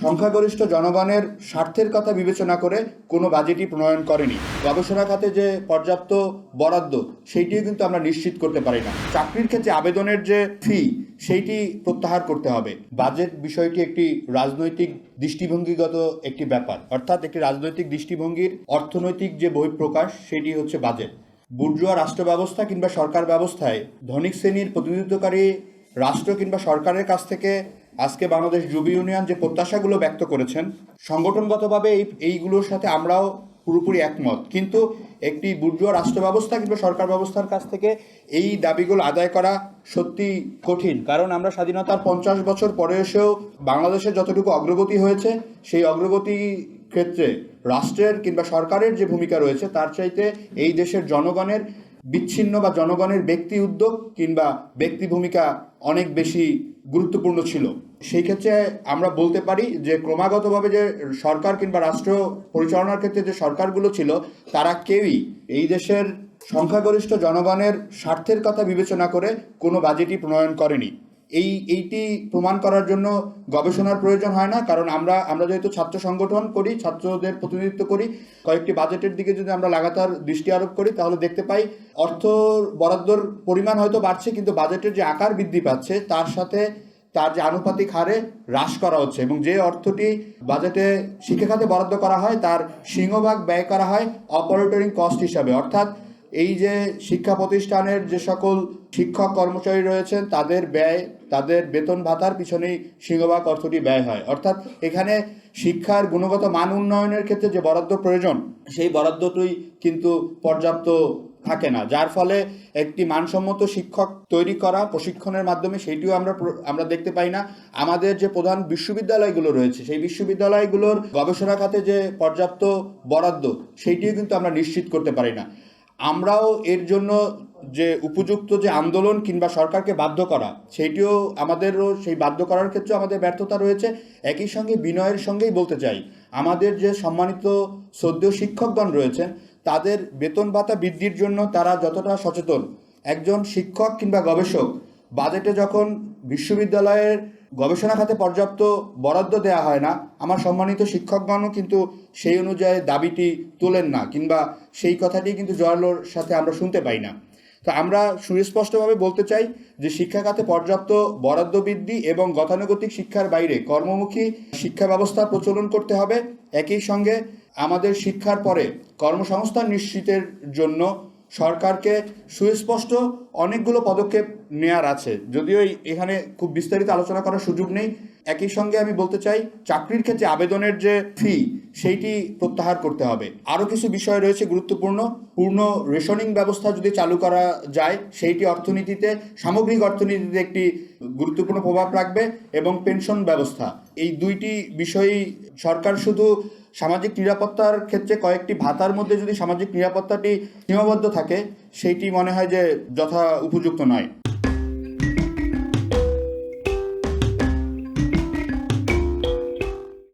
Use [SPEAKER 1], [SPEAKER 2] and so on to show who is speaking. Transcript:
[SPEAKER 1] সংখ্যাগরিষ্ঠ জনগণের স্বার্থের কথা বিবেচনা করে কোনো বাজেটই প্রণয়ন করেনি। গবেষণা খাতে যে পর্যাপ্ত বরাদ্দ, সেইটিও কিন্তু আমরা নিশ্চিত করতে পারি না। চাকরির ক্ষেত্রে আবেদনের যে ফি সেইটি প্রত্যাহার করতে হবে। বাজেট বিষয়টি একটি রাজনৈতিক দৃষ্টিভঙ্গিগত একটি ব্যাপার। অর্থাৎ একটি রাজনৈতিক দৃষ্টিভঙ্গির অর্থনৈতিক যে বহিঃপ্রকাশ, সেটি হচ্ছে বাজেট। বুর্জুয়া রাষ্ট্র ব্যবস্থা কিংবা সরকার ব্যবস্থায় ধনিক শ্রেণির প্রতিনিধিত্বকারী রাষ্ট্র কিংবা সরকারের কাছ থেকে আজকে বাংলাদেশ যুব ইউনিয়ন যে প্রত্যাশাগুলো ব্যক্ত করেছেন, সংগঠনগতভাবে এই, এইগুলোর সাথে আমরাও পুরোপুরি একমত। কিন্তু একটি বুর্জুয়া রাষ্ট্র ব্যবস্থা কিংবা সরকার ব্যবস্থার কাছ থেকে এই দাবিগুলো আদায় করা সত্যি কঠিন। কারণ আমরা স্বাধীনতার পঞ্চাশ বছর পরে এসেও বাংলাদেশে যতটুকু অগ্রগতি হয়েছে, সেই অগ্রগতি ক্ষেত্রে রাষ্ট্রের কিংবা সরকারের যে ভূমিকা রয়েছে, তার চাইতে এই দেশের জনগণের বিচ্ছিন্ন বা জনগণের ব্যক্তি উদ্যোগ কিংবা ব্যক্তি ভূমিকা অনেক বেশি গুরুত্বপূর্ণ ছিল। সেই ক্ষেত্রে আমরা বলতে পারি যে ক্রমাগতভাবে যে সরকার কিংবা রাষ্ট্র পরিচালনার ক্ষেত্রে যে সরকারগুলো ছিল, তারা কেউই এই দেশের সংখ্যাগরিষ্ঠ জনগণের স্বার্থের কথা বিবেচনা করে কোনো বাজেটই প্রণয়ন করেনি। এই, এইটি প্রমাণ করার জন্য গবেষণার প্রয়োজন হয় না, কারণ আমরা আমরা যেহেতু ছাত্র সংগঠন করি, ছাত্রদের প্রতিনিধিত্ব করি, কয়েকটি বাজেটের দিকে যদি আমরা লাগাতার দৃষ্টি আরোপ করি, তাহলে দেখতে পাই অর্থ বরাদ্দর পরিমাণ হয়তো বাড়ছে, কিন্তু বাজেটের যে আকার বৃদ্ধি পাচ্ছে, তার সাথে তার যে আনুপাতিক হারে হ্রাস করা হচ্ছে এবং যে অর্থটি বাজেটে শিক্ষা খাতে বরাদ্দ করা হয়, তার সিংহভাগ ব্যয় করা হয় অপারেটরিং কস্ট হিসাবে। অর্থাৎ এই যে শিক্ষা প্রতিষ্ঠানের যে সকল শিক্ষক কর্মচারী রয়েছেন, তাদের ব্যয়, তাদের বেতন ভাতার পিছনেই সিংহভাগ অর্থটি ব্যয় হয়। অর্থাৎ এখানে শিক্ষার গুণগত মান উন্নয়নের ক্ষেত্রে যে বরাদ্দ প্রয়োজন, সেই বরাদ্দটি কিন্তু পর্যাপ্ত থাকে না। যার ফলে একটি মানসম্মত শিক্ষক তৈরি করা প্রশিক্ষণের মাধ্যমে সেইটিও আমরা আমরা দেখতে পাই না। আমাদের যে প্রধান বিশ্ববিদ্যালয়গুলো রয়েছে, সেই বিশ্ববিদ্যালয়গুলোর গবেষণা খাতে যে পর্যাপ্ত বরাদ্দ, সেইটিও কিন্তু আমরা নিশ্চিত করতে পারি না। আমরাও এর জন্য যে উপযুক্ত যে আন্দোলন কিংবা সরকারকে বাধ্য করা, সেইটিও আমাদেরও সেই বাধ্য করার ক্ষেত্রে আমাদের ব্যর্থতা রয়েছে। একই সঙ্গে বিনয়ের সঙ্গেই বলতে চাই, আমাদের যে সম্মানিত শ্রদ্ধেয় শিক্ষকগণ রয়েছেন, তাদের বেতন ভাতা বৃদ্ধির জন্য তারা যতটা সচেতন। একজন শিক্ষক কিংবা গবেষক, বাজেটে যখন বিশ্ববিদ্যালয়ের গবেষণা খাতে পর্যাপ্ত বরাদ্দ দেওয়া হয় না। আমার সম্মানিত শিক্ষকগণও কিন্তু সেই অনুযায়ী দাবিটি তোলেন না কিংবা সেই কথাটি কিন্তু জয়ালোর সাথে আমরা শুনতে পাই না। তো আমরা সুস্পষ্টভাবে বলতে চাই যে শিক্ষা খাতে পর্যাপ্ত বরাদ্দ বৃদ্ধি এবং গতানুগতিক শিক্ষার বাইরে কর্মমুখী শিক্ষা ব্যবস্থা প্রচলন করতে হবে। একই সঙ্গে আমাদের শিক্ষার পরে কর্মসংস্থান নিশ্চিতের জন্য সরকারকে সুস্পষ্ট অনেকগুলো পদক্ষেপ নেয়ার আছে। যদিও এখানে খুব বিস্তারিত আলোচনা করার সুযোগ নেই। একই সঙ্গে আমি বলতে চাই, চাকরির ক্ষেত্রে আবেদনের যে ফি সেইটি প্রত্যাহার করতে হবে। আরও কিছু বিষয় রয়েছে গুরুত্বপূর্ণ। পূর্ণ রেশনিং ব্যবস্থা যদি চালু করা যায়, সেইটি অর্থনীতিতে, সামগ্রিক অর্থনীতিতে একটি গুরুত্বপূর্ণ প্রভাব রাখবে এবং পেনশন ব্যবস্থা। এই দুইটি বিষয়ই সরকার শুধু সামাজিক নিরাপত্তার ক্ষেত্রে কয়েকটি ভাতার মধ্যে যদি সামাজিক নিরাপত্তাটি সীমাবদ্ধ থাকে, সেইটি মনে হয় যে যথা উপযুক্ত নয়।